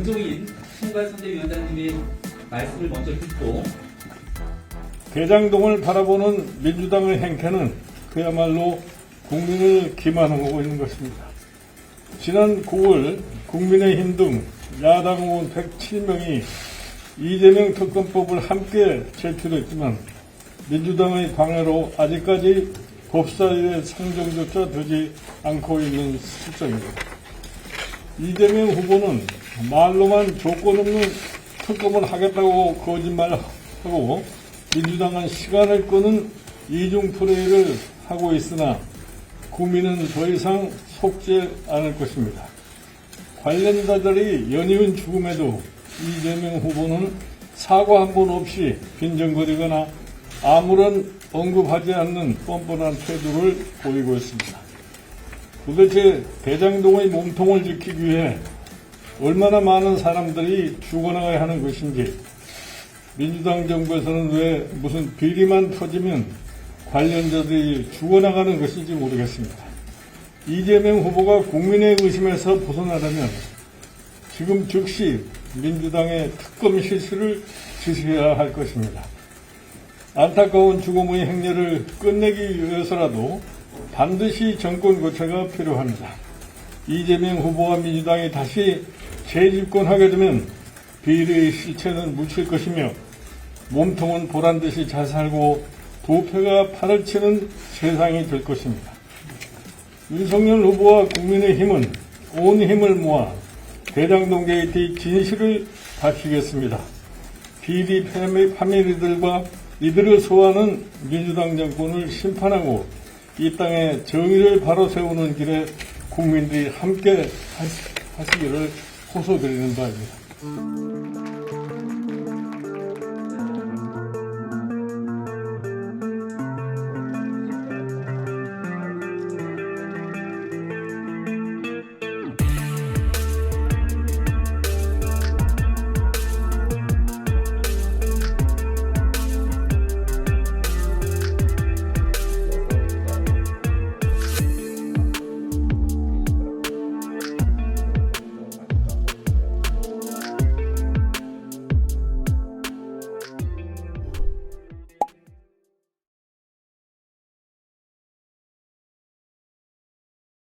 김종인 총괄선대위원장님의 말씀을 먼저 듣고 대장동을 바라보는 민주당의 행태는 그야말로 국민을 기만하고 있는 것입니다. 지난 9월 국민의힘 등 야당 의원 107명이 이재명 특검법을 함께 제출했지만 민주당의 방해로 아직까지 법사위의 상정조차 되지 않고 있는 실정입니다. 이재명 후보는 말로만 조건 없는 특검을 하겠다고 거짓말하고 민주당은 시간을 끄는 이중 플레이를 하고 있으나 국민은 더 이상 속지 않을 것입니다. 관련자들이 연이은 죽음에도 이재명 후보는 사과 한 번 없이 빈정거리거나 아무런 언급하지 않는 뻔뻔한 태도를 보이고 있습니다. 도대체 대장동의 몸통을 지키기 위해 얼마나 많은 사람들이 죽어나가야 하는 것인지 민주당 정부에서는 왜 무슨 비리만 터지면 관련자들이 죽어나가는 것인지 모르겠습니다. 이재명 후보가 국민의 의심에서 벗어나려면 지금 즉시 민주당의 특검 실시를 지시해야 할 것입니다. 안타까운 죽음의 행렬을 끝내기 위해서라도 반드시 정권 교체가 필요합니다. 이재명 후보와 민주당이 다시 재집권하게 되면 비리의 실체는 묻힐 것이며 몸통은 보란 듯이 잘 살고 부패가 팔을 치는 세상이 될 것입니다. 윤석열 후보와 국민의힘은 온 힘을 모아 대장동 게이트의 진실을 밝히겠습니다. 비리 패밀- 파밀리들과 이들을 소화하는 민주당 정권을 심판하고 이 땅에 정의를 바로 세우는 길에 국민들이 함께 하시- 하시기를 細いけど全体で。